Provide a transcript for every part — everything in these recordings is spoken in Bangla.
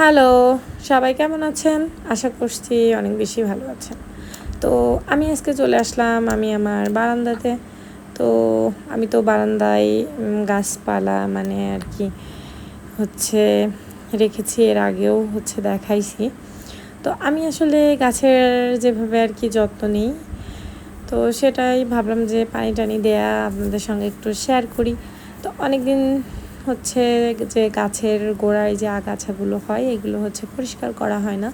হ্যালো সবাই কেমন আছেন? আশা করছি অনেক বেশি ভালো আছেন। তো আমি আজকে চলে আসলাম আমি আমার বারান্দাতে। তো আমি তো বারান্দায় গাছপালা মানে আর কি হচ্ছে রেখেছি, এর আগেও হচ্ছে দেখাইছি। তো আমি আসলে গাছের যেভাবে আর কি যত্ন নিই, তো সেটাই ভাবলাম যে পানি টানি দেয়া আপনাদের সঙ্গে একটু শেয়ার করি। তো অনেক দিন হচ্ছে যে গাছের গোড়ায় যে আগাছাগুলো হয়, এগুলো হচ্ছে পরিষ্কার করা হয় না।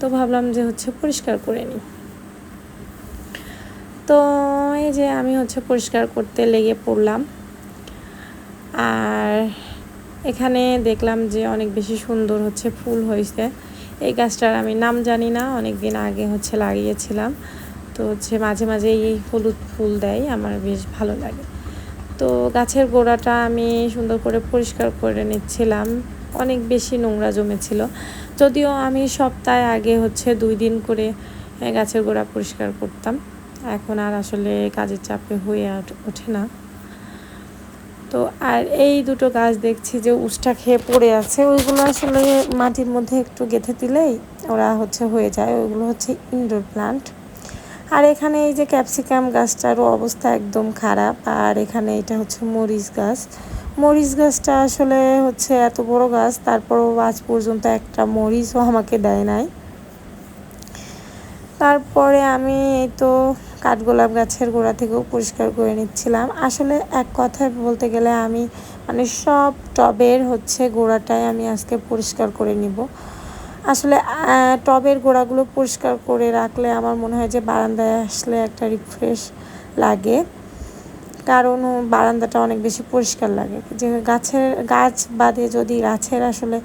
তো ভাবলাম যে হচ্ছে পরিষ্কার করে নিই। তো এই যে আমি হচ্ছে পরিষ্কার করতে লেগে পড়লাম। আর এখানে দেখলাম যে অনেক বেশি সুন্দর হচ্ছে ফুল হয়েছে। এই গাছটার আমি নাম জানি না অনেক দিন আগে হচ্ছে লাগিয়েছিলাম। তো হচ্ছে মাঝে মাঝে এই হলুদ ফুল দেয়, আমার বেশ ভালো লাগে। তো গাছের গোড়াটা আমি সুন্দর করে পরিষ্কার করে নিচ্ছিলাম। অনেক বেশি নোংরা জমেছিল। যদিও আমি সপ্তাহে আগে হচ্ছে দুই দিন করে গাছের গোড়া পরিষ্কার করতাম। এখন আর আসলে কাজের চাপে হয়ে ওঠে না। তো আর এই দুটো গাছ দেখছি যে উষ্টা খেয়ে পড়ে আছে, ওইগুলো আসলে মাটির মধ্যে একটু গেঁথে দিলেই ওরা হচ্ছে হয়ে যায়। ওইগুলো হচ্ছে ইনডোর প্লান্ট আর এখানে এই যে ক্যাপসিকাম গাছটারও অবস্থা একদম খারাপ, আর এখানে এটা হচ্ছে মরিচ গাছ। মরিচ গাছটা আসলে হচ্ছে এত বড় গাছ, তারপরও আজ পর্যন্ত একটা মরিচও আমাকে দেয় নাই। তারপরে আমি এই তো কাঠগোলাপ গাছের গোড়া থেকেও পরিষ্কার করে নিচ্ছিলাম। আসলে এক কথায় বলতে গেলে আমি মানে সব টবের হচ্ছে গোড়াটাই আমি আজকে পরিষ্কার করে নিব। আসলে টবের গোড়াগুলো পরিষ্কার করে রাখলে আমার মনে হয় যে বারান্দায় আসলে একটা রিফ্রেশ লাগে। কারণ বারান্দাটা অনেক বেশি পরিষ্কার লাগে। যে গাছের, গাছ বাদে যদি গাছের আসলে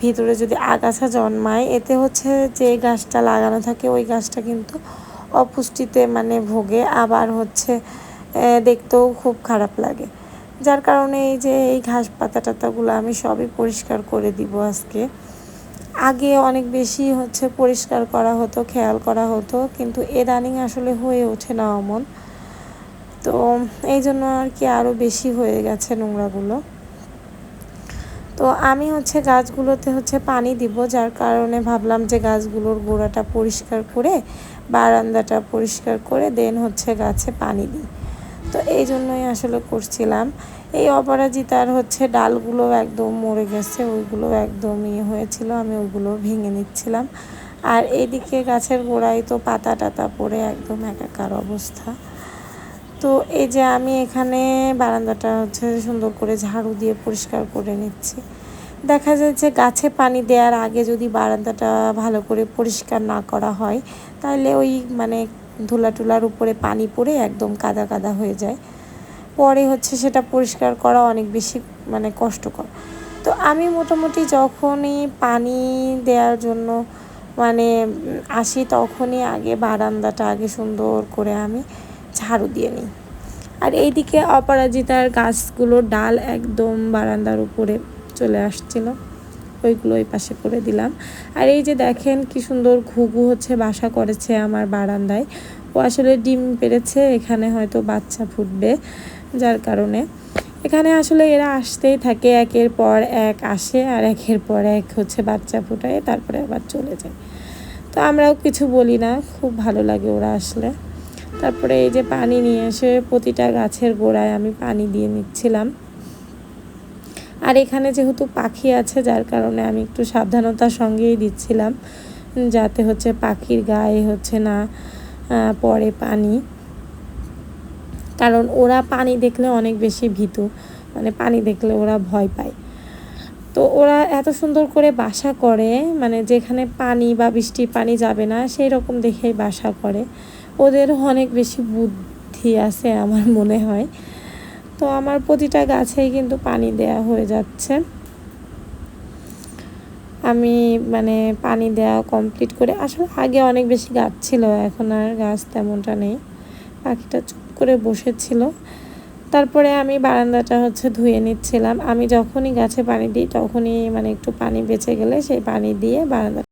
ভিতরে যদি আগাছা জন্মায়, এতে হচ্ছে যে গাছটা লাগানো থাকে, ওই গাছটা কিন্তু অপুষ্টিতে মানে ভোগে, আবার হচ্ছে দেখতেও খুব খারাপ লাগে। যার কারণে এই যে এই ঘাস পাতা টাতাগুলো আমি সবই পরিষ্কার করে দিব আজকে। আগে অনেক বেশি হচ্ছে পরিষ্কার করা হতো, খেয়াল করা হতো, কিন্তু এদানিং আসলে হয়ে ওঠে না অমন। তো এই জন্য আর কি আরও বেশি হয়ে গেছে নোংরাগুলো। তো আমি হচ্ছে গাছগুলোতে হচ্ছে পানি দিব, যার কারণে ভাবলাম যে গাছগুলোর গোড়াটা পরিষ্কার করে, বারান্দাটা পরিষ্কার করে দেন হচ্ছে গাছে পানি দিই। তো এই জন্যই আসলে করছিলাম। এই অপরাজিতার হচ্ছে ডালগুলো একদম মরে গেছে, ওইগুলো একদম ইয়ে হয়েছিল, আমি ওইগুলো ভেঙে নিচ্ছিলাম। আর এদিকে গাছের গোড়ায় তো পাতা টাতা পড়ে, একদম একাকার অবস্থা। তো এই যে আমি এখানে বারান্দাটা হচ্ছে সুন্দর করে ঝাড়ু দিয়ে পরিষ্কার করে নিচ্ছি। দেখা যায় যে গাছে পানি দেওয়ার আগে যদি বারান্দাটা ভালো করে পরিষ্কার না করা হয়, তাহলে ওই মানে ধুলা টুলার উপরে পানি পড়ে একদম কাদা কাদা হয়ে যায়। পরে হচ্ছে সেটা পরিষ্কার করা অনেক বেশি মানে কষ্টকর। তো আমি মোটামুটি যখনই পানি দেওয়ার জন্য মানে আসি তখনই আগে বারান্দাটা আগে সুন্দর করে আমি ঝাড়ু দিয়ে নিই। আর এইদিকে অপরাজিতার গাছগুলোর ডাল একদম বারান্দার উপরে চলে আসছিল। ওইগুলো ওই পাশে করে দিলাম। আর এই যে দেখেন কি সুন্দর ঘুঘু হচ্ছে বাসা করেছে আমার বারান্দায়। ও আসলে ডিম পেড়েছে এখানে হয়তো বাচ্চা ফুটবে। যার কারণে। এখানে আসলে এরা আসতেই থাকে, একের পর এক আসে আর একের পর এক হচ্ছে বাচ্চা ফুটায়, তারপরে আবার চলে যায়। তো আমরাও কিছু বলি না, খুব ভালো লাগে ওরা আসলে। তারপরে এই যে পানি নিয়ে এসে প্রতিটা গাছের গোড়ায় আমি পানি দিয়ে নিচ্ছিলাম। আর এখানে যেহেতু পাখি আছে, যার কারণে আমি একটু সাবধানতার সঙ্গেই দিচ্ছিলাম। যাতে হচ্ছে পাখির গায়ে হচ্ছে না পড়ে পানি। কারণ ওরা পানি দেখলে অনেক বেশি ভীতু। মানে পানি দেখলে ওরা ভয় পায়। তো ওরা এত সুন্দর করে বাসা করে মানে যেখানে পানি বা বৃষ্টির পানি যাবে না সেই রকম দেখেই বাসা করে। ওদের অনেক বেশি বুদ্ধি আছে আমার মনে হয়। তো আমার প্রতিটা গাছেই কিন্তু পানি দেয়া হয়ে যাচ্ছে। আমি মানে পানি দেওয়া কমপ্লিট করে, আসলে আগে অনেক বেশি গাছ ছিল, এখন আর গাছ তেমনটা নেই। পাখিটা করে বসেছিল। তারপরে আমি বারান্দাটা হচ্ছে ধুয়ে নিচ্ছিলাম। আমি যখনই গাছে পানি দিই তখনই মানে একটু পানি বেঁচে গেলে সেই পানি দিয়ে বারান্দা